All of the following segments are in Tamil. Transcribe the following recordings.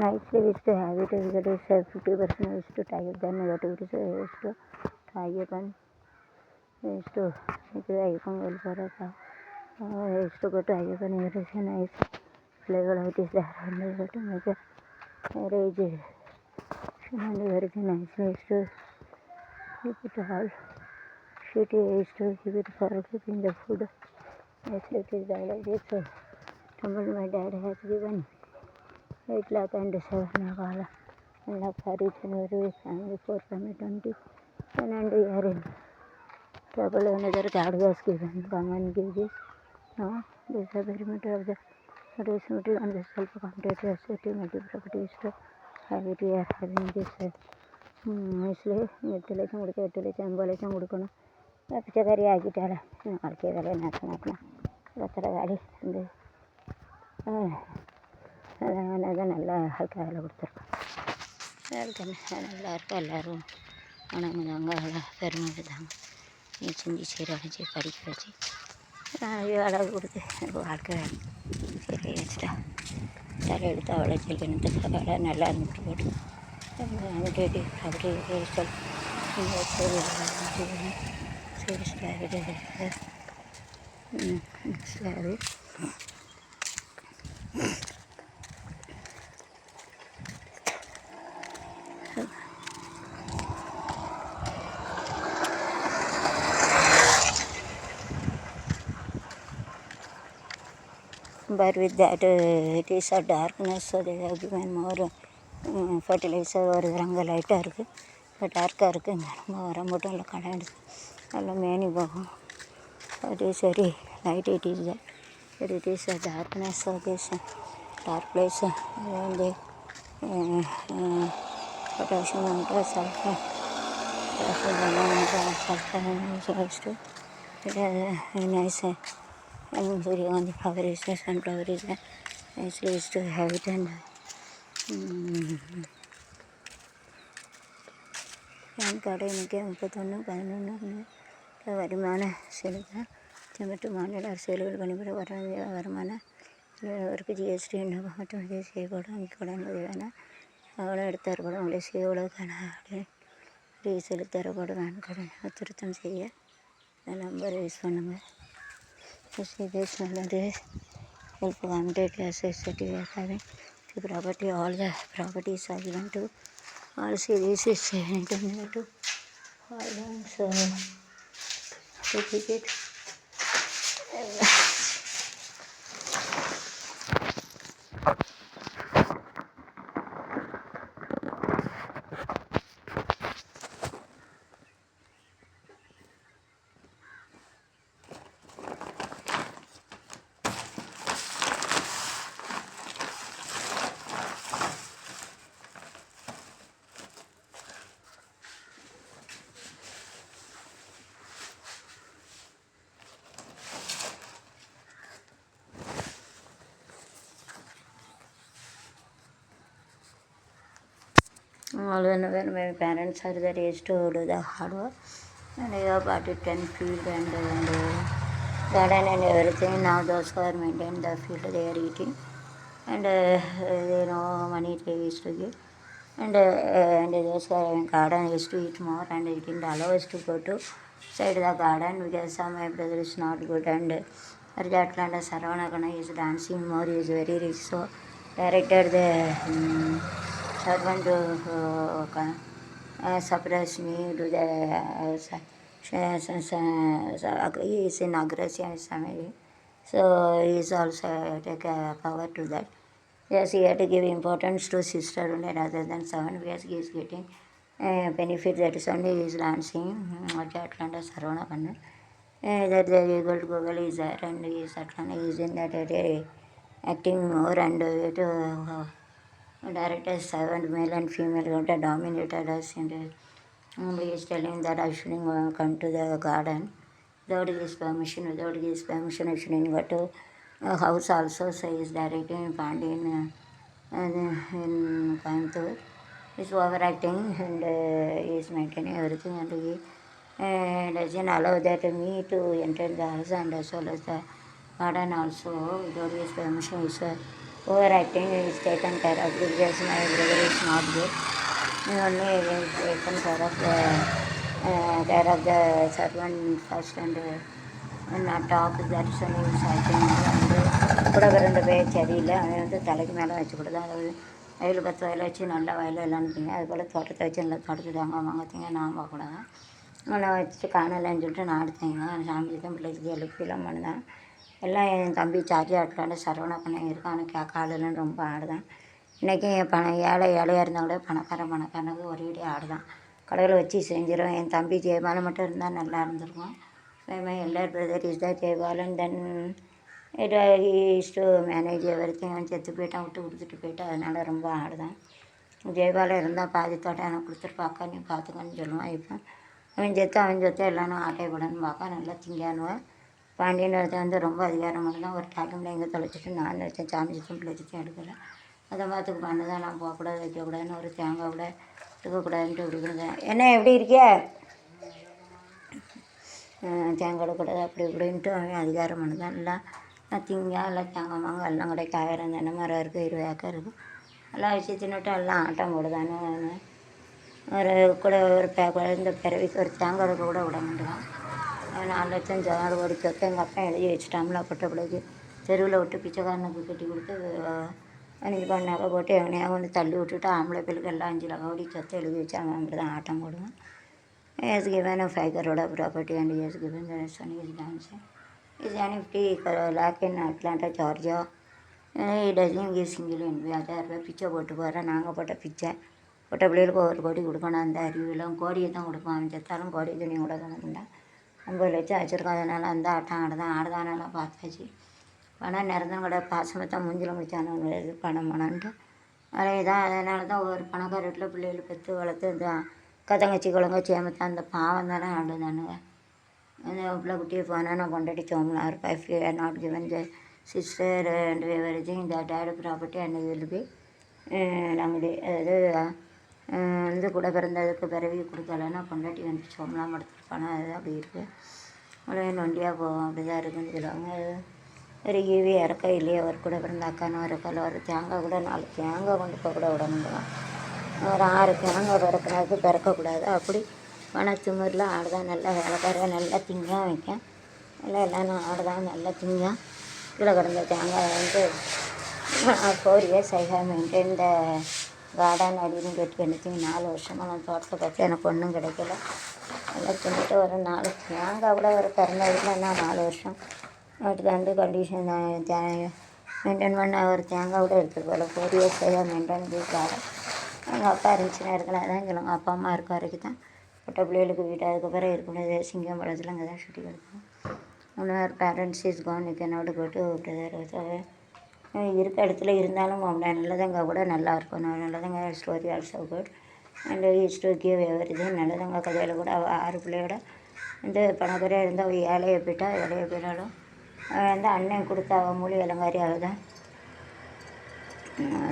Nicely sleep is to habit is get is self fifty percent is to tiger then negative is to tiger pun is to tiger pun goal for a car. To go tiger pun is to night level of there in the gate make rage shaman very to night is to keep it all shit is to keep it for keeping the food. Is to dialogue is to tumble my dad has given വീട്ടിലാക്കാന്റെ സഹനകാല ಎಲ್ಲ ಖರೀದಿನವರು ಫ್ಯಾಮಿಲಿ ಫೋರ್ ಫ್ಯಾಮಿಲಿ ಟ್ವೆಂಟಿ ಚೆನ್ನಾಗಿ ಯಾರು ಟ್ರಬಲ್ ಏನಿದ್ದಾರೆ ಗಾಡ್ ಗಾಸ್ಗಿದೆ ಗಮನಿಗೆ ನಾವು ಬೇರೆ ಬೇರೆ ಮೀಟರ್ ಅರ್ಧ ಡ್ರೆಸ್ ಮೀಟರ್ ಅಂದರೆ ಸ್ವಲ್ಪ ಕಾಂಪಿಟೇಟಿವ್ ಅಸೆಟಿ ಮಲ್ಟಿ ಪ್ರಾಪರ್ಟಿ ಇಷ್ಟು ಹಾಗೆ ಯಾರು ಹಾಗೆ ಸರ್ മനസ്സിൽ എട്ട് ലക്ഷം കൊടുക്കുക എട്ട് ലക്ഷം അമ്പത് ലക്ഷം കൊടുക്കണം പച്ചക്കറി ആക്കിയിട്ടാണ് ആൾക്കാരെ വില എന്നാക്കണം അത്ര കാര്യം എന്ത് அதனால் தான் நல்லா ஆൾக்காரில் கொடுத்துருக்கோம். நல்லா இருக்கும் எல்லோரும் வணங்குதாங்க பெருமைதாங்க நீ செஞ்சு சீர படிக்க வச்சு அழகு கொடுத்து எனக்கு வாழ்க்கை சரி வச்சுட்டா தலை எடுத்து அவ்வளோ செல்வனத்துக்கு வேலை நல்லா இருந்துட்டு போட்டு. கேட்டு அப்படி சொல் சரி சரி சரி but with that uh, it is a darkness so they have given more uh, fertilizer ஒரு ரங்க லைட்டாக இருக்குது இப்போ டார்க்காக இருக்குது நம்ம ரம்பூட்டானில் கலந்து நல்லா மேனி போகும் அது சரி light it is but it is a darkness so this dark place அது வந்து பொட்டாசியம் வந்து sulphur sulphur sulphur nice and the sulfur potassium and sulfur is is it is uh, nice uh, and Suryakanthi flower PAN card எனக்கு முப்பத்தொன்று பதினொன்று வருமான செலுத்த திட்டமிட்டு மாநில அரசியல்கள் பணிபுர வர வருமான அவருக்கு ஜிஎஸ்டி மற்றும் தேசிய கடன் வங்கி கடன் உதவியான அவளும் எடுத்தரப்படும் உங்களை செய்வதற்கான செலுத்தரப்படும் நான் கார்டு திருத்தம் செய்ய நம்பர் யூஸ் பண்ணுங்கள் this நல்லது help accommodate assets that you are having the property all the properties are given to all series is internal to all banks so certificate all when, when my parents are there used to do the hard work and I have bought it 10 field and, and uh, garden and everything now those who are maintain the field they are eating and uh, they know money they used to give and uh, and those who are in garden used to eat more and it didn't allow us to go to side the garden because some my brother is not good. And uh, Atlanta Saravana is dancing more he is very rich. So directed the um, servant uh, uh, suppress me to the uh, he is in aggression family so he is also take uh, power to that yes he had to give importance to sister only rather than son because he is getting uh, benefit that is only he is dancing Atlanta Saravana Kanna uh, that the Google Google is there and he is Atlanta is in that area acting more and it uh, director seven male and female got dominated us and he is telling that I shouldn't come to the garden. Without his permission without his permission I shouldn't go to house also so he is directing Pandi in, uh, in Coimbatore. He's overacting and uh, he is maintaining everything and he uh, doesn't allow that me to enter the house and as well as the garden also. Without his permission is uh, overacting is taken care of. Because my brother is not good. And only is taken care of the uh, care of the servant first and uh, not talk that is is I வந்து கூட ரெண்டு பேர் சரியில்லை. அவன் வந்து தலைக்கு மேலே வச்சு கொடுத்தா அதாவது வயல் பத்து வயல் வச்சு நல்லா வயல் எல்லாம் திங்க அது தோட்டத்தை வச்சு நல்லா தோட்டத்தை வாங்க வாங்கத்தீங்க நான் பார்க்கக்கூடாது நான் வச்சுட்டு காணலைன்னு சொல்லிட்டு நான் எடுத்தேங்க சாமி தான் பிள்ளைக்கு எழுப்பிலாம் பண்ணேன் எல்லாம் என் தம்பி சார்ஜ் ஆட்டுறாண்டு சரவணா பண்ண இருக்கான் அவனுக்கு காலையிலன்னு ரொம்ப ஆடுதான். இன்றைக்கும் என் பணம் ஏழை ஏழையாக இருந்தால் கூட பணக்காரன் பணக்காரனுக்கு ஒரேடியாக ஆடுதான். கடையில் வச்சு செஞ்சிடும் என் தம்பி ஜெயபாலன் மட்டும் இருந்தால் நல்லா இருந்திருக்கும். அதே எல்லார் பிரதர் இஸ் தான் Jayabalan. Then it is to manage அவன் செத்து போயிட்டான் விட்டு கொடுத்துட்டு போயிட்டான். அதனால் ரொம்ப ஆடுதான். ஜெயபாலன் இருந்தால் பாதி தோட்டம் எனக்கு கொடுத்துட்டு பார்க்க நீ பார்த்துக்கன்னு சொல்லுவான். இப்போ அவன் செத்து அவன் செத்து எல்லாரும் ஆட்டை போடன்னு பார்க்க நல்லா திங்கானுவேன் பாண்டியன் ஒருத்தன் வந்து ரொம்ப அதிகாரம் தான். ஒரு தாக்கம்ல எங்கே தொலைச்சிட்டு நான் வச்சேன் சாமி சுத்தம் பிள்ளை எடுக்கிறேன் அதை பார்த்து பண்ணு தான் நான் போகக்கூடாது வைக்கக்கூடாதுன்னு ஒரு தேங்காய் கூட எடுக்கக்கூடாதுன்ட்டு இப்படி என்ன எப்படி இருக்கிய? தேங்காய் எடுக்கக்கூடாது அப்படி இப்படின்ட்டு அவன் அதிகாரம் பண்ணுதான் எல்லாம் நான் திங்க எல்லாம் தேங்காய் மாங்காய் எல்லாம் கூட காயிரம் தென்னை மரம் இருக்குது இருபது ஏக்கர் இருக்குது எல்லாம் வச்சு தின்னுட்டு எல்லாம் ஆட்டம் போடுதானு ஒரு கூட ஒரு பே இந்த பிறவிக்கு ஒரு தேங்காய் எடுக்க கூட விட மாட்டேங்கான் நாலு லட்சம் ஜாடு ஒரு எங்கள் அப்பா எழுதி வச்சுட்டாங்களா பொட்ட பிள்ளைக்கு தெருவில் விட்டு பிச்சைக்காரனுக்கு கட்டி கொடுத்து அன்றைக்கி நகை போட்டு எவனையாக வந்து தள்ளி விட்டுட்டு ஆம்பளை பிள்ளைக்கு எல்லாம் அஞ்சு லட்சம் கோடி சொத்தை எழுதி வச்சு அவன் அப்படி தான் ஆட்டம் போடுவான். எஸ் given ஃபைகரோட ப்ராப்பர்ட்டி அண்ட் எஸ் and இது has given the son is dancing. Is an fifty lakh பிச்சை eh, போட்டு போகிறேன் நாங்கள் போட்ட பிச்சை போட்ட பிள்ளைகளுக்கு ஒரு கோடி கொடுக்கணும். அந்த அறிவிலும் கோடியை தான் கொடுப்போம் அவன் செத்தாலும் கோடி துணி கொடுக்கணும்டா ஐம்பது லட்சம் வச்சுருக்கோம் அதனால் அந்த ஆட்டம் ஆடுதான் ஆடுதானெல்லாம் பார்த்தாச்சு. பணம் நிறந்தம் கூட பாசமத்தான் மூஞ்சில் முடிச்சானு இது பணம் பணம்ன்ட்டு அதே தான் அதனால தான் ஒரு பணக்கார வீட்டில் பிள்ளைகள் பெற்று வளர்த்து இந்த கதங்கச்சி குழங்கச்சி ஏமாத்த அந்த பாவம் தானே ஆடுதானுங்க. அந்த பிள்ளை குட்டியை போனால் நான் கொண்டாடி ஒரு five or not given the sister and everything the property and will நம்முடைய அதாவது வந்து கூட பிறந்ததுக்கு பிறவி கொடுக்கலன்னா பொண்டாட்டி வந்து சோம்லாம் பணம் அது அப்படி இருக்குது உடனே நொண்டியாக போவோம் அப்படி தான் இருக்குன்னு சொல்லுவாங்க. ஒரு ஈவி இறக்க இல்லையே ஒரு கூட பிறந்த அக்கானோ இருக்கல ஒரு தேங்காய் கூட நாலு தேங்காய் கொண்டு போக கூட விட ஒரு ஆறு தேங்காய் பிறக்கிறது பிறக்கக்கூடாது. அப்படி பணத்திமிரில் ஆடு தான் நல்லா வேலைக்கார நல்லா திங்காக வைக்க நல்லா எல்லாம் ஆடுதான் நல்லா திங்காக கீழே கிடந்த தேங்காய் வந்து four years I have maintain the garden அப்படின்னு கேட்டு பண்ணித்திங்க நாலு வருஷமாக நான் தோட்டத்தை பார்த்து எனக்கு ஒன்றும் கிடைக்கல. நல்லா தின்னுட்டு ஒரு நாலு தேங்காய் கூட ஒரு பிறந்த வீட்டில் நான் நாலு வருஷம். வீட்டுக்கு வந்து கண்டிஷன் மெயின்டைன் பண்ண ஒரு தேங்காய் கூட எடுத்துகிட்டு போகல four years I maintain the எங்கள் அப்பா இருந்துச்சுன்னா இருக்கலாம் அதான் சொல்லுவாங்க அப்பா அம்மா இருக்க வரைக்கும் தான் பட்ட பிள்ளைகளுக்கு வீட்டு அதுக்கப்புறம் இருக்கக்கூடாது சிங்கம் படத்தில் அங்கே தான் சுட்டி கொடுப்போம் இன்னொரு பேரண்ட்ஸ் இஸ் கான் போட்டு can not go to brother இருக்க இடத்துல இருந்தாலும் அவனை நல்லதங்க கூட நல்லா இருக்கும் நல்லதங்க story also good and history give everything நல்லதங்க கதையில் கூட அவள் ஆறு பிள்ளையோட வந்து பணக்காரியாக இருந்தால் அவள் ஏழையை போயிட்டா ஏழையை போயிட்டாலும் அவன் வந்து அண்ணன் கொடுத்த அவள் மூலி இளங்காரியாக தான்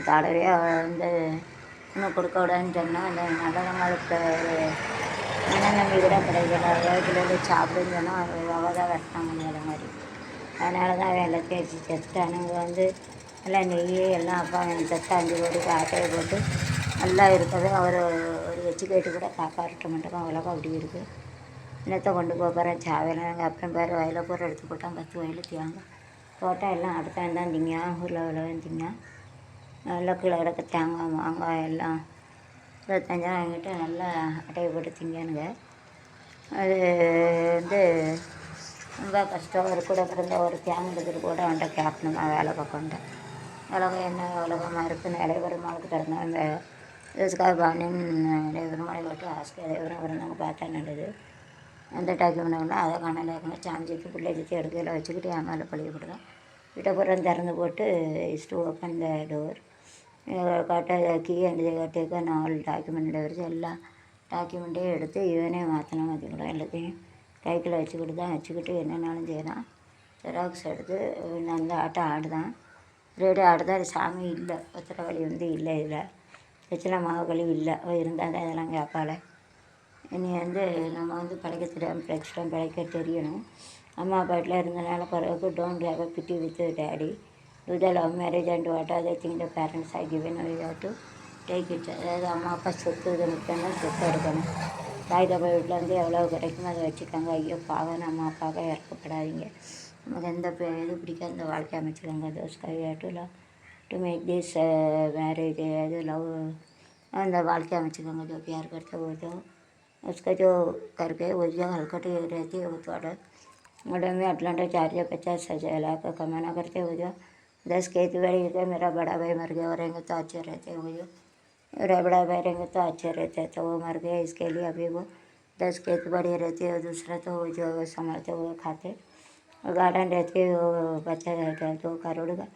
தாடவே அவள் வந்து இன்னும் கொடுக்க விடான்னு சொன்னால் அந்த நல்லவங்களுக்கு அண்ணன் நம்பி கூட கிடைக்கல ஏழைகளை சாப்பிடுன்னு சொன்னால் அவள் தான் வரட்டாங்க அந்த மாதிரி அதனால தான் வேலை தேய்ச்சி வச்சு செத்துட்டானுங்க வந்து எல்லாம் நெய் எல்லாம் அப்பா என் செத்த அஞ்சு போட்டு ஆட்டையை போட்டு நல்லா இருக்குது அவர் ஒரு வச்சு கேட்டு கூட காப்பாற்ற மாட்டோம் அவ்வளோக்கா அப்படி இருக்குது என்னத்தை கொண்டு போக போகிறேன் சாவையில் எங்கள் அப்பன் பேர் வயலில் போகிற எடுத்து போட்டான் பத்து வயலில் தியாங்க போட்டால் எல்லாம் அடுத்தான் தான் திங்க ஊரில் உள்ளவன் திங்க. நல்லா கீழே கிடக்க தேங்காய் மாங்காய் எல்லாம். இருபத்தஞ்சாயிரம் வாங்கிட்டு நல்லா அட்டையை போட்டு திங்கானுங்க. அது வந்து ரொம்ப கஷ்டம். ஒரு கூட பிறந்த ஒரு தேங்காய் கூட அவன்கிட்ட கேட்கணுமா. வேலை பார்க்கணுன்ட்டு உலகம் என்ன? உலகமாக இருக்குன்னு இளைய பெருமாளுக்கு அந்த இந்த இதுக்காக பாண்டியன் இளைய பெருமாளை போட்டு ஆஸ்கர் இளைய பிறந்தவங்க பார்த்தா நல்லது. அந்த டாக்குமெண்ட் அதை காணல. இருக்கணும் சாஞ்சிக்கு பிள்ளை சுற்றி எடுக்கையில் வச்சுக்கிட்டு என் மேலே பழிய வீட்டை பிறகு திறந்து போட்டு is to open the door கரெக்டாக key and take all document வரைக்கும் எல்லா டாக்குமெண்ட்டையும் எடுத்து இவனே மாற்றினா மாற்றிக்கூட எல்லாத்தையும் கைக்குள்ளே வச்சுக்கிட்டு தான் வச்சுக்கிட்டு என்னென்னாலும் செய்யலாம் ஜெராக்ஸ் எடுத்து நல்ல ஆட்டம் ஆடுதான். ரேடியோ ஆடுதான் சாமி இல்லை. பத்திரவழி வந்து இல்லை இதில். பிரச்சனை மகவழி இல்லை. இருந்தால் தான் இதெல்லாம் கேட்பால இனி வந்து நம்ம வந்து பிழைக்க தெரியாமல் பிழைச்சிட்டோம் பிழைக்க தெரியணும். அம்மா அப்பா வீட்டில் இருந்தனால பிறகு don't have a pity with daddy do the love marriage and what are the things the parents are given அதாவது அம்மா அப்பா சொத்து இது முக்கியம்னா சொத்து எடுக்கணும். தாய் தப்பா வீட்டில் வந்து எவ்வளோ கிடைக்குமோ அதை வச்சுக்கோங்க ஐயோ பாவம் நம்ம அப்பாவை இறக்கப்படாதீங்க நமக்கு எந்த பே- இது பிடிக்காத இந்த வாழ்க்கை அமைச்சுக்கோங்க those to love to make this marriage அது लव அந்த வாழ்க்கை அமைச்சுக்கோங்க जो प्यार करते हो जो उसका जो करके वो जो हलकट रहती है वो थोड़ा मैडम में अटलांटा चार या पचास हजार लाख कमाना करते हो जो दस खेती बाड़ी है मेरा बड़ा भाई मर गया और रहेंगे तो अच्छे रहते हो जो मेरा बड़ा रहेंगे तो अच्छे रहते हैं तो वो मर गया। इसके लिए अभी वो दस खेत बड़ी रहती है, दूसरा तो वो जो संभालते हुए खाते। गार्डन रहते वो बच्चा रहता है, दो करोड़ का।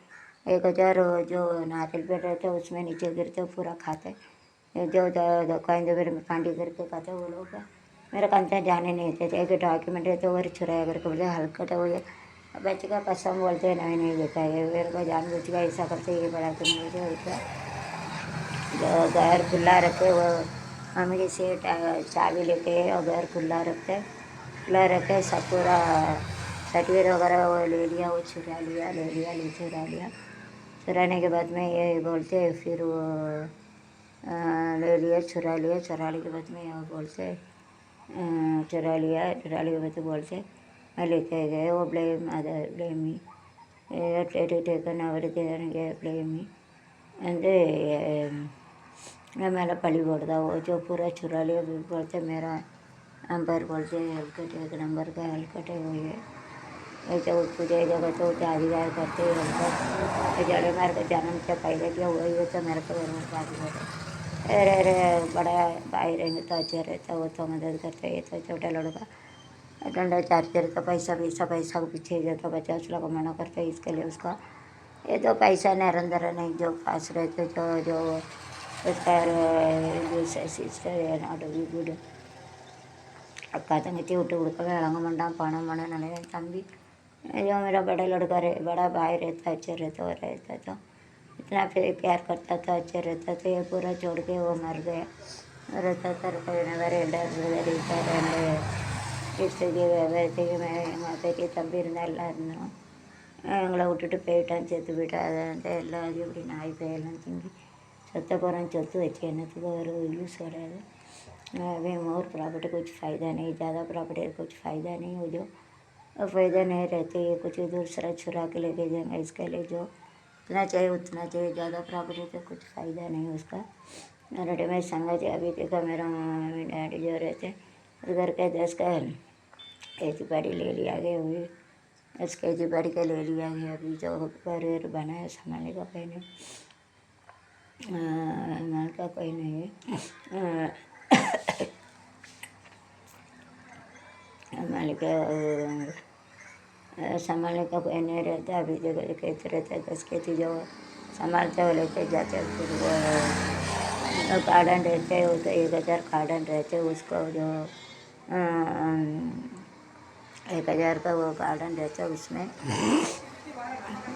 एक हज़ार जो नारियल पेड़ रहते हैं, उसमें नीचे गिरते पूरा खाते। जो दुकान जो मेरे पांडी करके खाते वो लोग। मेरे को अंतर जाने नहीं देते एक डॉक्यूमेंट रहते वो चुराया करके बोलते हल्का तो वो बच्चे का कसम बोलते नहीं नहीं देता है? मेरे को जान बुझ ऐसा करते ये बड़ा तुम मुझे जो घर खुला रखे वो मम्मी से टा- चाबी लेके और घर खुला रखते खुला रखे सब पूरा सर्टिफिकेट वगैरह वो ले लिया वो चुरा लिया ले लिया ले चुरा लिया चुराने के बाद में ये बोलते फिर वो अ, ले लिया चुरा लिया चुराने के बाद में वो बोलते अ, चुरा लिया चुरा लिया के बाद बोलते मैं लेके गए वो blame other blame me taken ಅವರಿಗೆ ನನಗೆ ಬ್ಲೇಮ್ मी ಅಂದರೆ मैं मेरा पली बोलता वो जो पूरा चुरा लिया बोलते मेरा नंबर बोलते हलकट एक नंबर का हलकट है वो ये। ऐसे उसको जगह तो करते हैं जड़े मेरे को जन्म से पहले किया, वही है तो मेरे को है अरे अरे, बड़ा भाई रहेंगे तो अच्छे रहता, वो तो मदद करते, ये तो छोटा लड़का। डंडा का पैसा पैसा पैसा के पीछे जाता मना करते इसके लिए उसका। ये तो पैसा निरंतर नहीं जो पास रहते, जो जो उसका सिस्टर है नॉट वी गुड अक्का तंगची விட்டு கொடுக்க விளங்க மாட்டான் பணம் பணம் நினைவு தம்பி जो मेरा बड़ा लड़का रहे बड़ा भाई रहता अच्छे रहता वो रहता तो इतना फिर प्यार करता था अच्छे रहता तो ये पूरा छोड़ के वो मर गया रहता था வேறு ரெண்டு இஷ்டத்துக்கு வேறத்துக்கு எங்கள் பெரிய தம்பி இருந்தால் எல்லாம் இருந்தோம் எங்களை விட்டுட்டு போயிட்டான் செத்து போயிட்டான் அதை வந்து எல்லாம் அது இப்படி நாய் பேயெல்லாம் திங்கி सत्ता परान चलते वैसे ना तुका यूज़ करा अभी और प्रॉपर्टी कुछ फ़ायदा नहीं, ज़्यादा प्रॉपर्टी कुछ फ़ायदा नहीं हो जो। और फ़ायदा नहीं रहते, ये कुछ दूसरा छुरा के लेके जाएँगे इसके लिए जो। इतना चाहिए उतना चाहिए, ज़्यादा प्रॉपर्टी तो कुछ फ़ायदा नहीं उसका। रेडीमेड संगाचे अभी देखा मेरा मम्मी डैडी जो रहते घर के दस का खेती बाड़ी ले लिया गया अभी। दस खेती बाड़ी का ले लिया गया अभी जो घर बना है संभालने का पहले का कोई नहीं है संभाल के संभालने का कोई नहीं रहता अभी जगह कहते रहते दस खेती जो संभालते हो लेके जाते फिर वो गार्डन रहते वो तो एक हज़ार गार्डन रहते उसको जो एक हज़ार का वो गार्डन रहता उसमें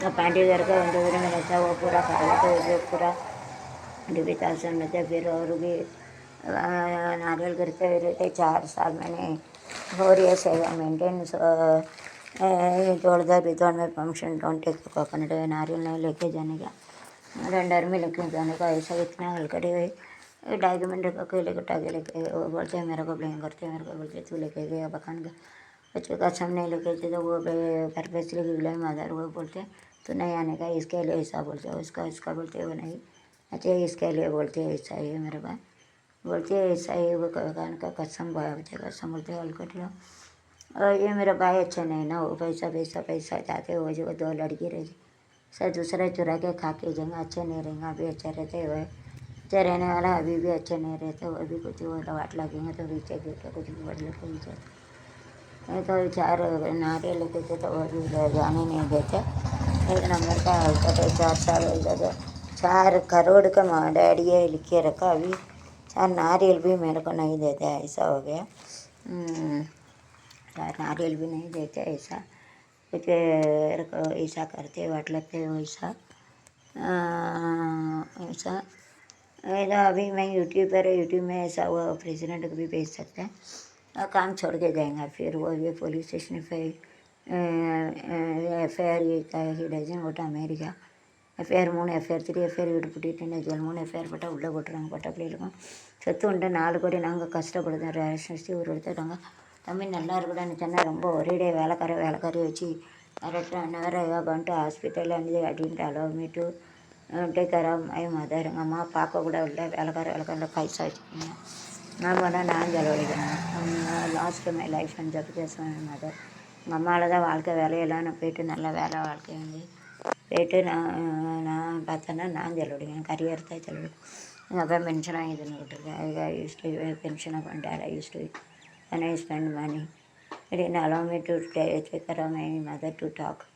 तो पांडी घर का अंदर में रहता वो पूरा खा लेते पूरा थाउज़ेंड में थे फिर और भी नारियल करते हुए रहते चार साल मैंने फोर इयर्स है मेंटेनेंस जोड़दार रिजॉर्ट में परमिशन डोंट टेक कोकोनट नारियल नहीं लेके जाने का रेंडर में लेके जाने का, ऐसा इतना हलकटे हुए डॉक्यूमेंट का कोई लेके टाके लेके, वो बोलते हैं, मेरे को ब्लेम करते हैं, मेरे को बोलते तू लेके गया बकान का बच्चे का सब नहीं लेके तो वो ब्लेम मदर वो बोलते हैं तो नहीं आने का, इसके लिए ऐसा बोलते हैं, उसका इसका बोलते वो नहीं। अच्छा इसके लिए बोलते हैं, ऐसा ही है मेरे पास बोलते हैं, ऐसा ही वो कान का कसम भाई बच्चे कसम बोलते हैं हल्कट लो। और ये मेरा भाई अच्छा नहीं ना, वो पैसा पैसा पैसा चाहते वो जो दो लड़की रहेगी सर दूसरा चुरा के खा के जाएँगे, अच्छे नहीं रहेंगे, अभी अच्छा रहते हुए अच्छा रहने वाला अभी भी अच्छे नहीं रहते, वो अभी कुछ वो वाट लगेंगे तो पीछे गिर के कुछ बदल के नहीं तो चार नारे लेके थे तो वो भी जाने नहीं देते। एक नंबर का हल्का तो चार साल हो। गया तो चार करोड़ का डैडी है लिखे रखा अभी। चार नारियल भी मेरे को नहीं देते, ऐसा हो गया। हम्म, चार नारियल भी नहीं देते, ऐसा। कुछ ऐसा करते, वाट लगते, वैसा। हाँ, ऐसा। तो अभी मैं यूट्यूब पर यूट्यूब में ऐसा वो प्रेसिडेंट को भी भेज सकते हैं। और काम छोड़ के जाएँगे, फिर वो ये पुलिस स्टेशन पर एफ़ आई आर ये का डजन वोट अमेरिका। எஃப்ஐஆர் மூணு எஃப்ஐஆர் த்ரீ எஃப்ஐஆர் வீடு பூட்டிட்டு ஜெயில் மூணு எஃப்ஐஆர் போட்டால் உள்ளே போட்டுருவாங்க. பட்ட பிள்ளைகளுக்கும் செத்து உண்டு? நாலு கோடி நாங்கள் கஷ்டப்படுதோம். ரேஷன் அரிசி ஒரு எடுத்துட்டாங்க தம்பி நல்லா இருக்குடான்னு சொன்னால் ரொம்ப ஒரேடே வேலைக்கார வேலைக்காரையும் வச்சு அரட்டு அன்னவர பண்ணிட்டு ஹாஸ்பிட்டலில் வந்து அப்படின்ட்டு allow me to take care of my mother எங்கள் அம்மா பார்க்க கூட இல்லை. வேலைக்கார வேலைக்கார பைசா வச்சுக்கோங்க நான் வேணால் நான் செலவழிக்கிறேன். லாஸ்ட் மை லைஃப் அண்ட் ஜப் பேசுவேன் மதர். எங்கள் அம்மாவில் தான் வாழ்க்கை வேலையெல்லாம் நான் போயிட்டு நல்ல வேலை வாழ்க்கை வந்து போயிட்டு நான் நான் பார்த்தேன்னா நான் செலவழிக்கிறேன் கரியர் தான் சொல்லிவிடுவேன் எங்கள் அப்பா பென்ஷனாக வாங்கி தந்துக்கிட்டு ஐ யூஸ் டு பென்ஷனாக பண்ணிட்டேன் I use to and I spend money. It didn't to me to take care of my mother to talk.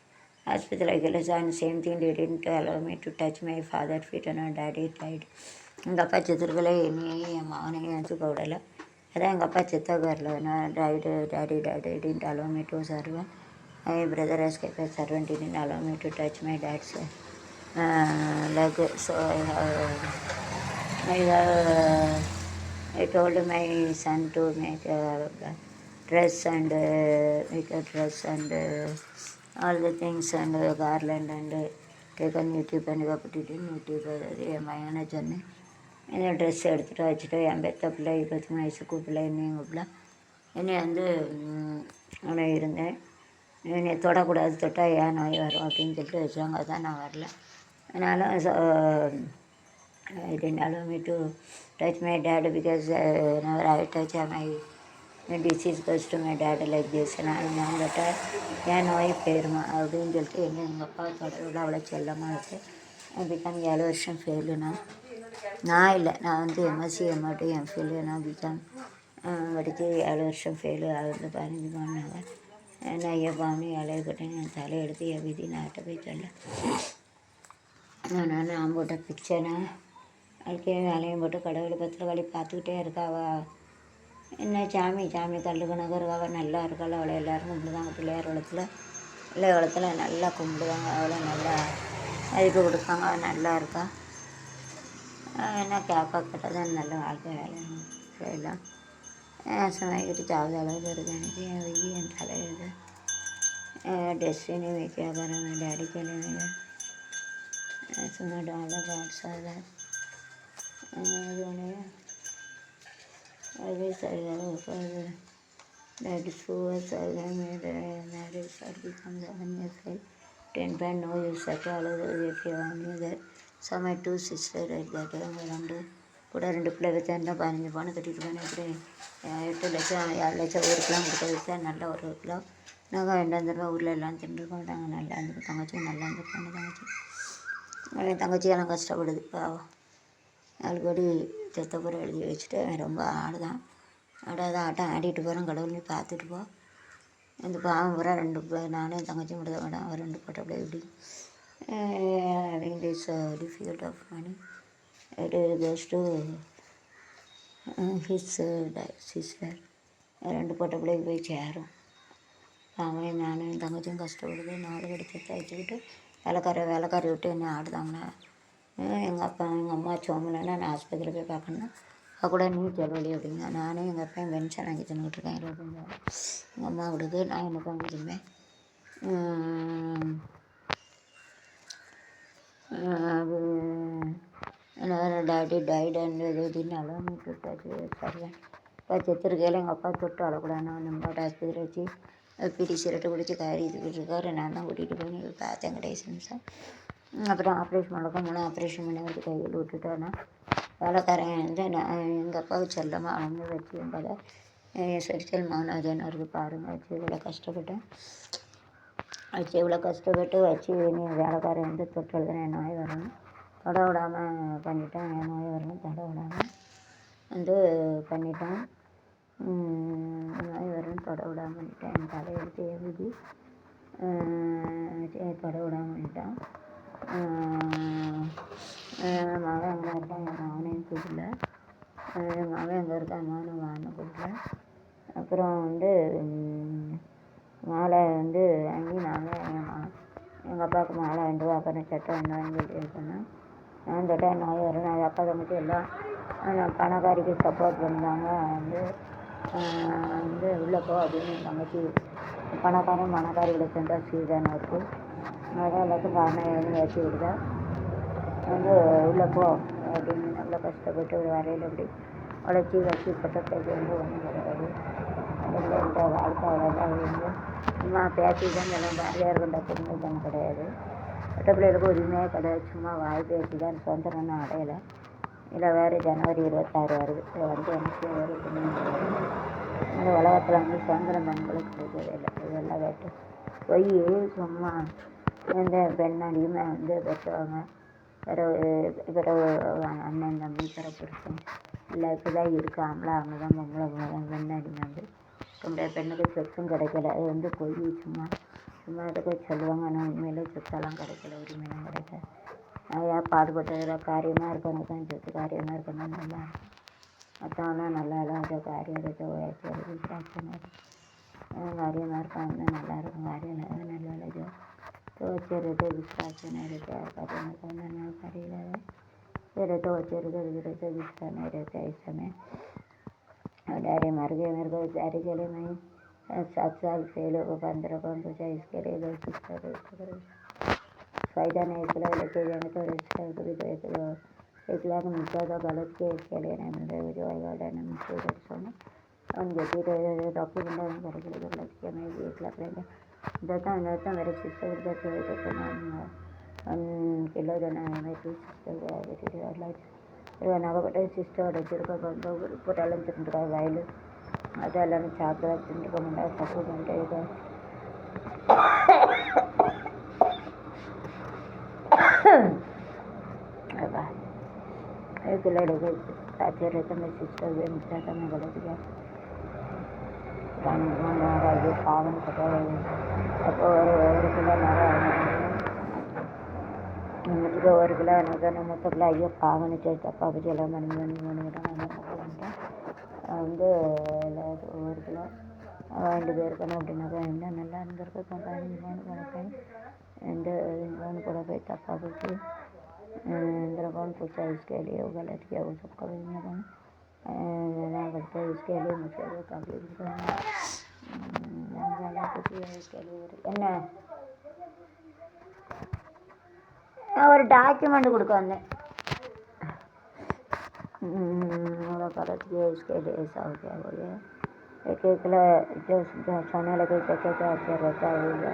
Hospitalized and same thing, they didn't allow me to touch my father feet and daddy died. எங்கள் அப்பா செத்துருக்கல என்னையும் என் மகனையும் வச்சுக்க விடலை அதான் எங்கள் அப்பா செத்த வரல நான் died daddy died didn't allow me to Sarvan my brother escape Sarvan didn't allow me to touch my dad's leg so I told my son to make a dress and uh, make a dress and uh, all the things and uh, garland and uh, take on YouTube and put it in YouTube. என் பையனை சொன்னேன் இந்த ட்ரெஸ் எடுத்துகிட்டு வச்சுட்டு என் பெத்த பிள்ளை இருபத்தி மூணு வயசு கூப்பிடல என்னையும் கூப்பிடல. என்னை வந்து அவனை இருந்தேன். என்னை தொடக்கூடாது தொட்டால் ஏன் நோய் வரும் அப்படின்னு சொல்லிட்டு வச்சாங்க அதான் நான் வரல. அதனால் uh, I didn't allow me to touch my dad because never I touch touch uh, my my my goes like this நான் நான் தொட்டால் ஏன் நோய் போயிருமா அப்படின்னு சொல்லிட்டு என்ன எங்கள் அப்பா தொடர்பில் அவ்வளோ செல்லமாக இருக்குது பிகாம் ஏழு வருஷம் ஃபெயிலுனா நான் இல்லை நான் வந்து எம்எஸ்சி எம்ஆர்டி எம்ஃபில் நான் பிகாம் படித்து ஏழு வருஷம் ஃபெயிலு ஆகுது பதினஞ்சு பண்ணாங்க நான் ஐயப்பாவனு ஏழைய கட்டேன் என் தலையெடுத்து என் விதி நாட்டை போய் சொல்ல நான் நான் போட்ட பிக்சரை வாழ்க்கையும் வேலையும் போட்டு கடவுள் பத்திர வழி பார்த்துக்கிட்டே இருக்காவா என்ன சாமி சாமி கல்லு கணக்கு இருக்காவ நல்லா இருக்காள் அவளை எல்லோரும் கும்பிடுதாங்க பிள்ளையார் குளத்தில் பிள்ளையார் குளத்தில் நல்லா கும்பிடுவாங்க அவளை நல்லா மதிப்பு கொடுப்பாங்க அவள் நல்லா இருக்கா என்ன கேப்பா கேட்டதான் நல்ல வாழ்க்கை வேலை செய்யலாம் சமைக்கிட்டு சாவது அளவுக்கு இருக்கு எனக்கு என் விதி என் தலையுது டெஸ்டினி வைக்காதான் டேடி கிளம்பிங்க சும்மா டாலர் காட்ஸாக അതുകൊണ്ട് அது சரியாக உட்காந்து that is who was I made a marriage or become seven years old. Ten point no use at all if you knew that. So my two sisters at that time ரெண்டு கூட ரெண்டு பிள்ளை வச்சா இருந்தால் பதினஞ்சு பவுன் கட்டிட்டு போனேன் இப்படி எட்டு லட்சம் ஏழு லட்சம் ஒரு கிலோ கொடுக்க வச்சா நல்ல ஒரு கிலோ நகை வேண்டாந்துருவா ஊரில் எல்லாம் தின்றுருக்கோம் மாட்டாங்க நல்லா இருந்துருக்கோம் தங்கச்சி நல்லா இருந்துருக்கோம் தங்கச்சி. என் தங்கச்சி எல்லாம் கஷ்டப்படுது. பாவம். நாலு கோடி செத்த பூரா எழுதி வச்சுட்டு அவன் ரொம்ப ஆடுதான். ஆடாத ஆட்டம் ஆடிட்டு போகிறேன் கடவுள் நீ பார்த்துட்டு போ. இந்த பாவம் பூரா ரெண்டு நானும் என் தங்கச்சி மட்டும். தான் அவன் ரெண்டு போட்ட அப்படியே இப்படி having difficult of money it goes to his sister ரெண்டு போட்ட பிள்ளைக்கு போய் சேரும். அவன் நானும் என் தங்கச்சியும் கஷ்டப்படுது நாலு எடுத்து தைச்சிக்கிட்டு வேலைக்கார வேலைக்காரி விட்டு என்ன ஆடுதாங்கண்ணா எங்கள் அப்பா எங்கள் அம்மா சோமலைன்னா நான் ஆஸ்பத்திரியில் போய் பார்க்கணுன்னா அவள் கூட நீ செலவழி அப்படிங்க நானும் எங்கள் அப்பா பென்ஷன் வாங்கி தின்னுக்கிட்டு இருக்கேன் இருபத்தஞ்சாயிரம் எங்கள் அம்மா கொடுக்கு நான் எனக்கு வாங்கி தின்பேன் அது என்ன டாடி டைட் அண்ட் இது தின்னாலும் அலோமிட்டு இப்போ செத்துருக்கையில் எங்கள் அப்பா தொட்டு அழக்கூடாது நான் நம்ம ஆஸ்பத்திரி வச்சு பிடி சிரட்டை பிடிச்சி காரி இதுக்கிட்டு இருக்காரு நான் தான் கூட்டிகிட்டு போய் பார்த்தேன் கடைசி நிமிஷம் அப்புறம் ஆப்ரேஷன் பண்ணக்கும் மூணு ஆப்ரேஷன் பண்ணி வந்து கையில் விட்டுட்டேன்னா வேலைக்காரன் வந்து நான் எங்கள் அப்பாவுக்கு செல்லமாக அவங்க வச்சு என் சரிச்சல் மானவஜன் அவருக்கு பாருங்கள் வச்சு இவ்வளோ கஷ்டப்பட்டேன். வச்சு இவ்வளோ கஷ்டப்பட்டு வச்சு நீ வேலைக்காரன் வந்து தொட்டு எழுதுன நோய் வரணும் தொட விடாமல் பண்ணிட்டேன் என் நோய் வரணும் தொட விடாமல் வந்து பண்ணிட்டேன். நோய் வரணும் தொட விடாமல் பண்ணிட்டேன் என் தலையெடுத்து எழுதி தொட விடாமல் என் மகன் அங்கே இருக்கான் என் மகனையும் கூப்பிடல என் மகன் எங்கே இருக்கான் மகனை வான்னு கூப்பிடல அப்புறம் வந்து மாலை வந்து வாங்கி நாங்கள் என் எங்கள் அப்பாவுக்கு மாலை வந்து அப்புறம் சட்டை ஒன்று வாங்கி இது நான் தொட்டால் நோய் வரும் நான் அப்பா தங்கச்சி எல்லாம் பணக்காரிக்கு சப்போர்ட் பண்ணாங்க வந்து வந்து உள்ளே போ அப்படின்னு என் தங்கச்சி பணக்காரன் பணக்காரிகளை சேர்ந்தா சீதான இருக்குது அதான் எல்லாத்தையும் காரணம் ஏற்றி விடுதா வந்து உள்ளே போ அப்படின்னு நல்லா கஷ்டப்பட்டு ஒரு வரையில் அப்படி உழைச்சி வச்சு பட்டத்தை வந்து ஒன்றும் கிடையாது எந்த வாழ்க்கை அவ்வளோதான் சும்மா பேசி தான் எல்லாம் பாரதியார் கொண்ட பெருமைதான் கிடையாது. பட்ட பிள்ளைகளுக்கு உரிமையே கிடையாது. சும்மா வாய் பேசி தான் சுதந்திரம்னு அடையலை. இதில் வேறு ஜனவரி இருபத்தாறு வருது. இதை வந்து எனக்கு ஒரு இந்த உலகத்தில் வந்து சுதந்திரம் பெண்களுக்கு கிடைக்கவே இல்லை. இதெல்லாம் வேட்டு பொய் சும்மா இந்த பெண் அடிமை வந்து பெற்றவங்க. பிறகு பிறகு அண்ணன் தம்பி பிற புருஷன் இல்லை இப்படி தான் இருக்கு ஆம்பளை அவங்க தான் பொம்பளை தான் பெண் அடிமை வந்து பொம்பளை பெண்ணுக்கு சொத்தும் கிடைக்கல. அது வந்து பொய். சும்மா சும்மா இதுக்கு சொல்லுவாங்க. ஆனால் உண்மையிலே சொத்தெல்லாம் கிடைக்கல. உரிமையெல்லாம் கிடைக்கல. ஐயா பாடுபட்டதில் காரியமாக இருக்கணும் சொல்லி காரியமாக இருக்கணும் நல்லா மற்றவங்களாம் நல்லா இல்லாத காரியம் எடுத்து உயர்த்தி எழுதி பிரார்த்தனை காரியமாக இருக்காங்க நல்லா இருக்கும் காரியம் இல்லாத நல்லா இல்லாத துவச்சிருது பிரார்த்தனை இருக்கு காரியம் நல்லா காரியம் இல்லாத வேறு துவச்சிருது விடுறது பிரார்த்தனை இருக்கு इसमें और डैडी मर गए मेरे को डैडी के लिए मैं सात साल से लोगों को अंदर को पूछा इसके लिए लोग किस तरह సైదాన్ని ఇస్రాయేల్కి వెనుక ఇస్రాయేల్ దేశంలో ఇట్లాగ ಮುಂತಾದ ಬಲಕ್ಕೆ ಕೆಳೆಯನೆಂದು ವಿಜಯವಾಡನಂ ಸೇರಿಸೋಣ ಅವನ ಜೊತೆ ಡಾಕ್ಯುಮೆಂಟ್ ಅವನ ಬರಗಲಿಗೆ ಬಲಕ್ಕೆ ಮೇಲೆ ಇಟ್ಲಾಕ್ರಿಂದ ಜೊತೆ ಅವನ ಜೊತೆ ಮೇಲೆ ಶಿಕ್ಷಕರ ಜೊತೆ ಜೊತೆ ನಾನು ಕೆಲವು ಜನ ಮೇಲೆ ಶಿಕ್ಷಕರು ఇక నాకొకటే సిస్టర్ తిరగకుండా పుట్టాలని తింటున్నాయి వాళ్ళు అదే అలానే చాకరీ తింటుకోకుండా తక్కువ ఉంటాయి ఇక రైతులకు ప్రాచుర్యత సిస్టర్ వేమిశాఖ మొదటిగా రాజు పావన్ ஒருக்குள்ள ముందుగా వరకుల అనగానే ముత్తకులు అయ్యో పావని చేస్తే పాప చేయడం మనం வந்து ஒரு கிலோ ரெண்டு பேருக்கணும் அப்படின்னாக்கா என்ன நல்லா இருந்திருக்கும் பதினஞ்சு பவுன் கூட போய் இந்த பதினஞ்சு பவுன் கூட போய் தப்பாக போச்சு कौन पूछा इसके लिए वो गलत किया वो सब कभी नहीं कौन ना करते इसके लिए मुझे वो कंप्लीट करना गलत किया इसके लिए என்ன நான் ஒரு டாக்குமெண்ட் கொடுக்க வந்தேன் मेरा गलत किया इसके लिए ऐसा हो गया हो गया एक एक किलो जो जो सोने लगे चचा का अच्छा रहता है